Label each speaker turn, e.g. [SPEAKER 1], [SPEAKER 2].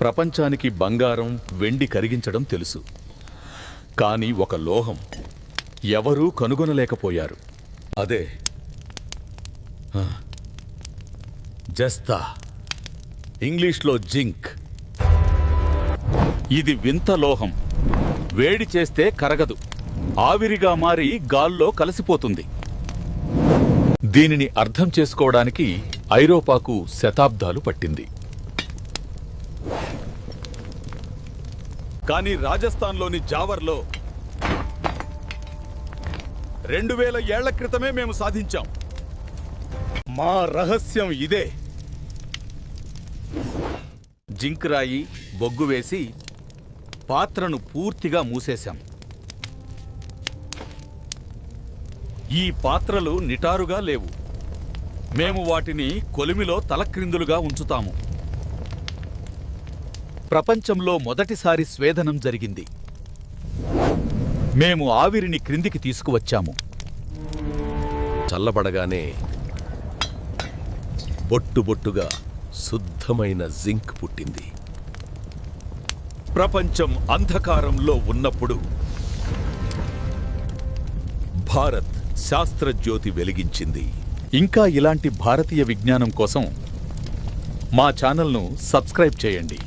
[SPEAKER 1] ప్రపంచానికి బంగారం వెండి కరిగించడం తెలుసు. కానీ ఒక లోహం ఎవరూ కనుగొనలేకపోయారు. అదే. జస్తా. ఇంగ్లీష్లో జింక్. ఇది వింత లోహం. వేడి చేస్తే కరగదు. ఆవిరిగా మారి గాల్లో కలిసిపోతుంది. దీనిని అర్థం చేసుకోవడానికి ఐరోపాకు శతాబ్దాలు పట్టింది. కానీ రాజస్థాన్లోని జావర్లో రెండు వేల ఏళ్ళ క్రితమే మేము సాధించాం. మా రహస్యం ఇదే. జింక్ రాయి బొగ్గు వేసి పాత్రను పూర్తిగా మూసేశాం. ఈ పాత్రలు నిటారుగా లేవు. మేము వాటిని కొలిమిలో తలక్రిందులుగా ఉంచుతాము. ప్రపంచంలో మొదటిసారి స్వేదనం జరిగింది. మేము ఆవిరిని క్రిందికి తీసుకువచ్చాము.
[SPEAKER 2] చల్లబడగానే బొట్టు బొట్టుగా శుద్ధమైన జింక్ పుట్టింది.
[SPEAKER 1] ప్రపంచం అంధకారంలో ఉన్నప్పుడు భారత్ శాస్త్రజ్యోతి వెలిగించింది. ఇంకా ఇలాంటి భారతీయ విజ్ఞానం కోసం మా ఛానల్ను సబ్స్క్రైబ్ చేయండి.